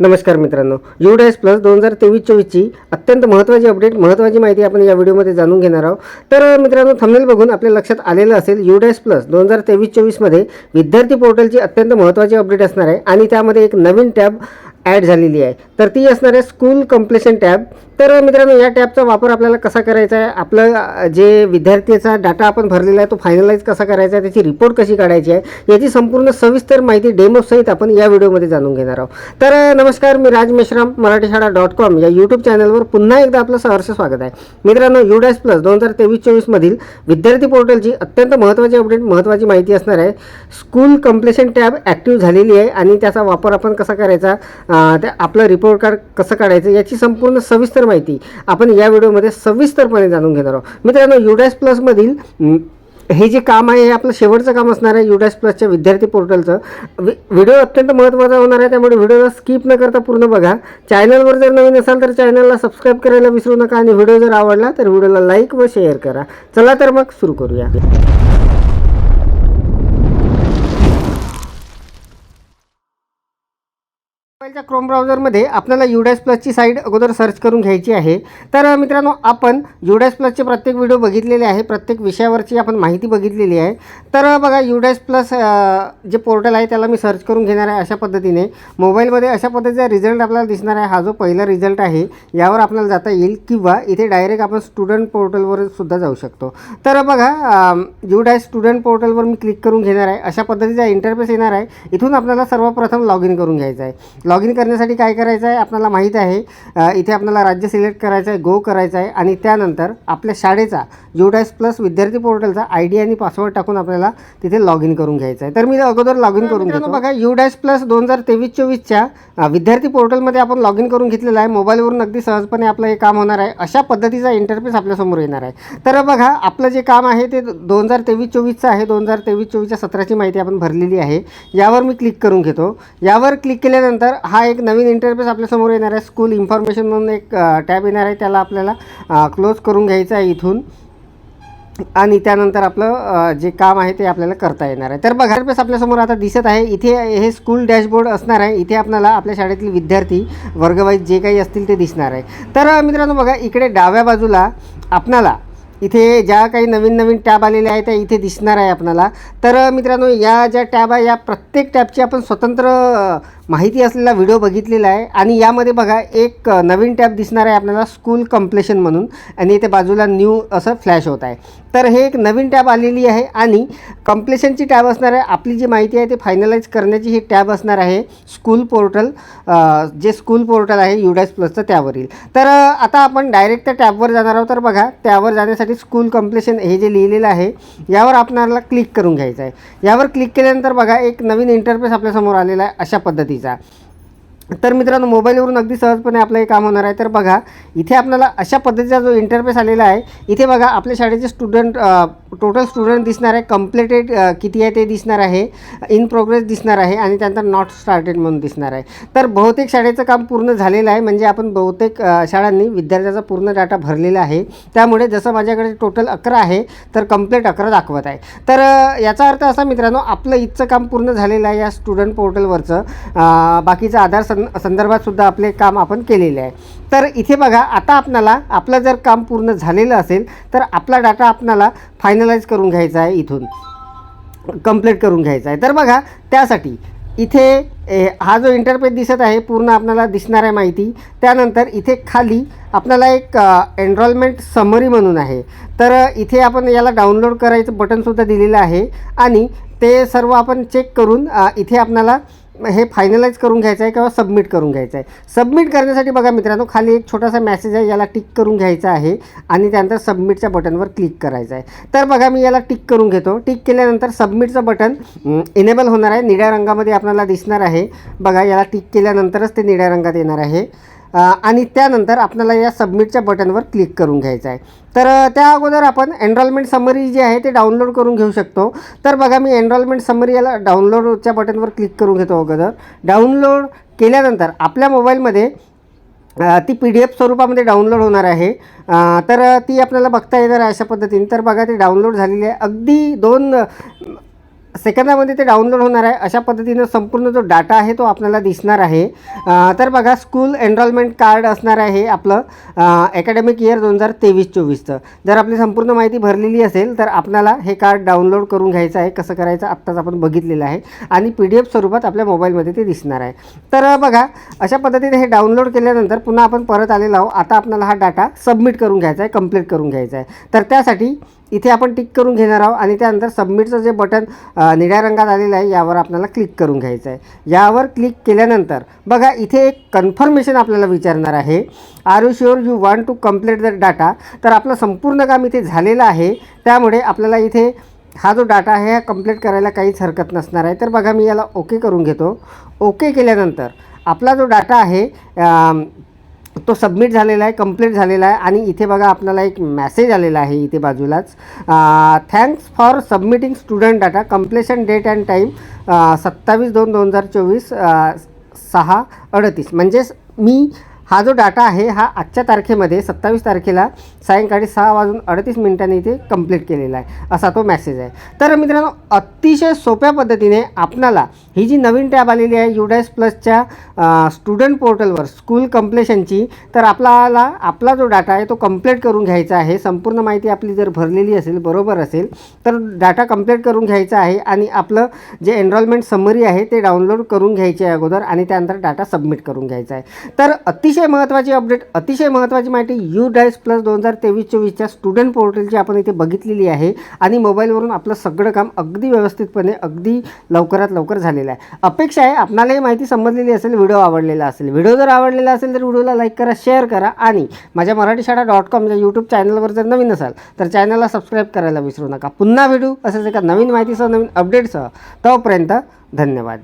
नमस्कार मित्रांनो. U S plus दोन हजार तेवीस चोवीसची अत्यंत महत्त्वाची अपडेट महत्त्वाची माहिती आपण या व्हिडिओमध्ये जाणून घेणार आहोत. तर मित्रांनो थंबनेल बघून आपल्या लक्षात आलेलं असेल यू एस प्लस दोन हजार तेवीस चोवीसमध्ये विद्यार्थी पोर्टलची अत्यंत महत्त्वाची अपडेट असणार आहे आणि त्यामध्ये एक नवीन टॅब ॲड झालेली आहे. तर ती असणार आहे स्कूल कम्प्लेशन टॅब तर मित्रांनो या टॅबचा वापर आपल्याला कसा करायचा आहे? आपलं जे विद्यार्थ्याचा डाटा आपण भरलेला आहे तो फायनलाइज कसा करायचा आहे त्याची रिपोर्ट कशी काढायची आहे याची संपूर्ण सविस्तर माहिती डेमोसहित आपण या व्हिडिओमध्ये जाणून घेणार आहोत. तर नमस्कार मी राज मेश्राम मराठी शाळा डॉट कॉम या यूट्यूब चॅनलवर पुन्हा एकदा आपलं सहर्ष स्वागत आहे. मित्रांनो यू डॅश प्लस दोन हजार तेवीस चोवीसमधील विद्यार्थी पोर्टलची अत्यंत महत्त्वाची अपडेट महत्त्वाची माहिती असणार आहे. स्कूल कम्प्लेशन टॅब ॲक्टिव्ह झालेली आहे आणि त्याचा वापर आपण कसा करायचा? त्या आपलं रिपोर्ट कार्ड कसं काढायचं? याची संपूर्ण सविस्तर माहिती आपण या व्हिडिओमध्ये सविस्तरपणे जाणून घेणार आहोत. मित्रांनो युडॅस प्लसमधील हे जे काम आहे हे आपलं शेवटचं काम असणार आहे युडॅस प्लसच्या विद्यार्थी पोर्टलचं. वि व्हिडिओ अत्यंत महत्त्वाचा होणार आहे त्यामुळे व्हिडिओला स्किप न करता पूर्ण बघा. चॅनलवर जर नवीन असाल तर चॅनलला सबस्क्राईब करायला विसरू नका आणि व्हिडिओ जर आवडला तर व्हिडिओला लाईक व शेअर करा. चला तर मग सुरू करूया. मोबाईलच्या क्रोम ब्राउझरमध्ये आपल्याला युडॅस प्लसची साईट अगोदर सर्च करून घ्यायची आहे. तर मित्रांनो आपण युडॅस प्लसचे प्रत्येक व्हिडिओ बघितलेले आहे. प्रत्येक विषयावरची आपण माहिती बघितलेली आहे. तर बघा युडॅस प्लस जे पोर्टल आहे त्याला मी सर्च करून घेणार आहे अशा पद्धतीने. मोबाईलमध्ये अशा पद्धतीचा रिझल्ट आपल्याला दिसणार आहे. हा जो पहिला रिझल्ट आहे यावर आपल्याला जाता येईल किंवा इथे डायरेक्ट आपण स्टुडंट पोर्टलवर सुद्धा जाऊ शकतो. तर बघा युडॅस स्टुडंट पोर्टलवर मी क्लिक करून घेणार आहे. अशा पद्धतीचा इंटरफेस येणार आहे. इथून आपल्याला सर्वप्रथम लॉग इन करून घ्यायचं आहे. लॉग इन करण्यासाठी काय करायचं आहे आपल्याला माहीत आहे. इथे आपल्याला राज्य सिलेक्ट करायचं आहे गो करायचं आहे आणि त्यानंतर आपल्या शाळेचा युडॅस प्लस विद्यार्थी पोर्टलचा आय डी आणि पासवर्ड टाकून आपल्याला तिथे लॉग इन करून घ्यायचं आहे. तर मी अगोदर लॉग इन करून घेतो. बघा युडॅस प्लस दोन हजार तेवीस चोवीसच्या विद्यार्थी पोर्टलमध्ये आपण लॉग इन करून घेतलेलं आहे. मोबाईलवरून अगदी सहजपणे आपलं हे काम होणार आहे. अशा पद्धतीचा इंटरफेस आपल्यासमोर येणार आहे. तर बघा आपलं जे काम आहे ते दोन हजार तेवीस चोवीसचं आहे. दोन हजार तेवीस चोवीसच्या सत्राची माहिती आपण भरलेली आहे. यावर मी क्लिक करून घेतो. यावर क्लिक केल्यानंतर हा एक नवीन इंटरफेस आपल्यासमोर येणार आहे. स्कूल इन्फॉर्मेशन म्हणून एक टॅब येणार आहे. त्याला आपल्याला क्लोज करून घ्यायचं आहे इथून. आणि त्यानंतर आपलं जे काम आहे ते आपल्याला करता येणार आहे. तर बघा पेस आपल्यासमोर आता दिसत आहे. इथे हे स्कूल डॅशबोर्ड असणार आहे. इथे आपल्याला आपल्या शाळेतील विद्यार्थी वर्गवाईज जे काही असतील ते दिसणार आहे. तर मित्रांनो बघा इकडे डाव्या बाजूला आपणाला इथे ज्या काही नवीन नवीन टॅब आलेल्या आहेत त्या इथे दिसणार आहे आपणाला. तर मित्रांनो या ज्या टॅब आहे या प्रत्येक टॅबची आपण स्वतंत्र माहिती असलेला व्हिडिओ बघितलेला आहे. आणि यामध्ये बघा एक नवीन टॅब दिसणार आहे आपल्याला स्कूल कम्प्लेशन म्हणून. आणि इथे बाजूला न्यू असं फ्लॅश होत आहे. तर हे एक नवीन टॅब आलेली आहे आणि कम्प्लेशनची टॅब असणार आहे. आपली जी माहिती आहे ते फायनलाइज करण्याची ही टॅब असणार आहे स्कूल पोर्टल जे स्कूल पोर्टल आहे युडॅस प्लसचं त्यावरील. तर आता आपण डायरेक्ट त्या टॅबवर जाणार आहोत. तर बघा त्यावर जाण्यासाठी स्कूल कम्प्लेशन हे जे लिहिलेलं आहे यावर आपणाला क्लिक करून घ्यायचं आहे. यावर क्लिक केल्यानंतर बघा एक नवीन इंटरफेस आपल्यासमोर आलेला आहे अशा पद्धतीचा. तर मित्रांनो मोबाईलवरून अगदी सहजपणे आपलं हे काम होणार आहे. तर बघा इथे आपल्याला अशा पद्धतीचा जो इंटरफेस आलेला आहे इथे बघा आपल्या शाळेचे स्टुडंट टोटल स्टुडंट दिसणार आहे कम्प्लिटेड किती आहे ते दिसणार आहे इन प्रोग्रेस दिसणार आहे आणि त्यानंतर नॉट स्टार्टेड म्हणून दिसणार आहे. तर बहुतेक शाळेचं काम पूर्ण झालेलं आहे म्हणजे आपण बहुतेक शाळांनी विद्यार्थ्याचा पूर्ण डाटा भरलेला आहे. त्यामुळे जसं माझ्याकडे टोटल अकरा आहे तर कंप्लीट अकरा दाखवत आहे. तर याचा अर्थ असा मित्रांनो आपलं इथचं काम पूर्ण झालेलं आहे या स्टुडंट पोर्टलवरचं बाकीचं आधार सं संदर्भात सुद्धा आपले काम आपण केलेले आहे. तर इथे बघा आता आपणाला आपलं जर काम पूर्ण झालेलं असेल तर आपला डाटा आपणाला फायनलाइज करून घ्यायचा आहे इथून. कंप्लीट करून घ्यायचा आहे. तर बघा त्यासाठी इथे ए, हा जो इंटरफेस दिसत आहे पूर्ण आपल्याला दिसणार आहे माहिती. त्यानंतर इथे खाली आपल्याला एक एनरोलमेंट समरी म्हणून आहे. तर इथे आपण याला डाउनलोड करायचं बटनसुद्धा दिलेलं आहे. आणि ते सर्व आपण चेक करून इथे आपल्याला हे फायनलाइज करून घ्यायचं आहे किंवा सबमिट करून घ्यायचं आहे? सबमिट करण्यासाठी बघा मित्रांनो खाली एक छोटासा मेसेज आहे याला टिक करून घ्यायचा आहे आणि त्यानंतर सबमिटच्या बटनवर क्लिक करायचं आहे. तर बघा मी याला टिक करून घेतो. टिक केल्यानंतर सबमिटचं बटन इनेबल होणार आहे. निळ्या रंगामध्ये आपल्याला दिसणार आहे. बघा याला टिक केल्यानंतरच ते निळ्या रंगात येणार आहे. आणि त्यानंतर आपल्याला या सबमिटच्या बटनवर क्लिक करून घ्यायचं आहे. तर त्या अगोदर आपण एनरोलमेंट समरी जी आहे ते डाउनलोड करून घेऊ शकतो. तर बघा मी एनरोलमेंट समरी याला डाउनलोडच्या बटनवर क्लिक करून घेतो अगोदर. डाउनलोड केल्यानंतर आपल्या मोबाईलमध्ये ती पी डी एफ स्वरूपामध्ये डाउनलोड होणार आहे. तर ती आपल्याला बघता येणार आहे अशा पद्धतीने. तर बघा ती डाउनलोड झालेली आहे. अगदी दोन सेकंदामध्ये ते डाउनलोड होणार आहे. अशा पद्धतीनं संपूर्ण जो डाटा आहे तो आपल्याला दिसणार आहे. तर बघा स्कूल एनरोलमेंट कार्ड असणार आहे आपलं अकॅडमिक इयर दोन हजार तेवीस चोवीसचं. जर आपली संपूर्ण माहिती भरलेली असेल तर आपल्याला हे कार्ड डाउनलोड करून घ्यायचं आहे. कसं करायचं? आत्ताच आपण बघितलेलं आहे. आणि पी डी एफ स्वरूपात आपल्या मोबाईलमध्ये ते दिसणार आहे. तर बघा अशा पद्धतीने हे डाउनलोड केल्यानंतर पुन्हा आपण परत आलेलो आहोत. आता आपल्याला हा डाटा सबमिट करून घ्यायचा आहे कंप्लीट करून घ्यायचा आहे. तर त्यासाठी इथे आपण टिक करून घेणार आहोत आणि त्यानंतर सबमिटचं जे बटन निळ्या रंगात आलेलं आहे यावर आपल्याला क्लिक करून घ्यायचं आहे यावर क्लिक केल्यानंतर बघा इथे एक कन्फर्मेशन आपल्याला विचारणार आहे. Are you sure you want to complete the data तर आपलं संपूर्ण काम इथे झालेलं आहे. त्यामुळे आपल्याला इथे हा जो डाटा आहे हा कंप्लीट करायला काहीच हरकत नसणार आहे. तर बघा मी याला ओके करून घेतो. ओके केल्यानंतर आपला जो डाटा आहे तो सबमिट झालेला आहे कंप्लीट झालेला आहे आणि इथे बघा आपल्याला एक मॅसेज आलेला आहे इथे बाजूलाच. Thanks for submitting student data completion date and time सत्तावीस दोन दोन हजार चोवीस सहा अडतीस. म्हणजेच मी हा जो डाटा आहे हा आजच्या तारखेमध्ये सत्तावीस तारखेला सायंकाळी सहा वाजून अडतीस मिनिटांनी इथे कंप्लीट केलेला आहे. असा तो मॅसेज आहे. तर मित्रांनो अतिशय सोप्या पद्धतीने आपणाला ही जी नवीन टॅब आलेली आहे युडायस प्लसच्या स्टुडंट पोर्टलवर स्कूल कंप्लेशनची तर आपल्याला आपला जो डाटा आहे तो कंप्लीट करून घ्यायचा आहे. संपूर्ण माहिती आपली जर भरलेली असेल बरोबर असेल तर डाटा कंप्लीट करून घ्यायचा आहे आणि आपलं जे एनरोलमेंट समरी आहे ते डाउनलोड करून घ्यायचे आहे अगोदर आणि त्यानंतर डाटा सबमिट करून घ्यायचा आहे. तर अतिशय महत्त्वाची अपडेट अतिशय महत्त्वाची माहिती यू डायस प्लस दोन हजार तेवीस चोवीसच्या स्टुडंट पोर्टलची आपण इथे बघितलेली आहे आणि मोबाईलवरून आपलं सगळं काम अगदी व्यवस्थितपणे अगदी लवकरात लवकर झालेलं आहे. अपेक्षा आहे आपणाला ही माहिती समजलेली असेल व्हिडिओ आवडलेला असेल. व्हिडिओ जर आवडलेला असेल तर व्हिडिओला लाईक करा शेअर करा आणि माझ्या मराठी शाळा डॉट कॉम या यूट्यूब चॅनलवर जर नवीन असाल तर चॅनलला सबस्क्राईब करायला विसरू नका. पुन्हा भेटू असेच एका नवीन माहितीसह नवीन अपडेटसह. तोपर्यंत धन्यवाद.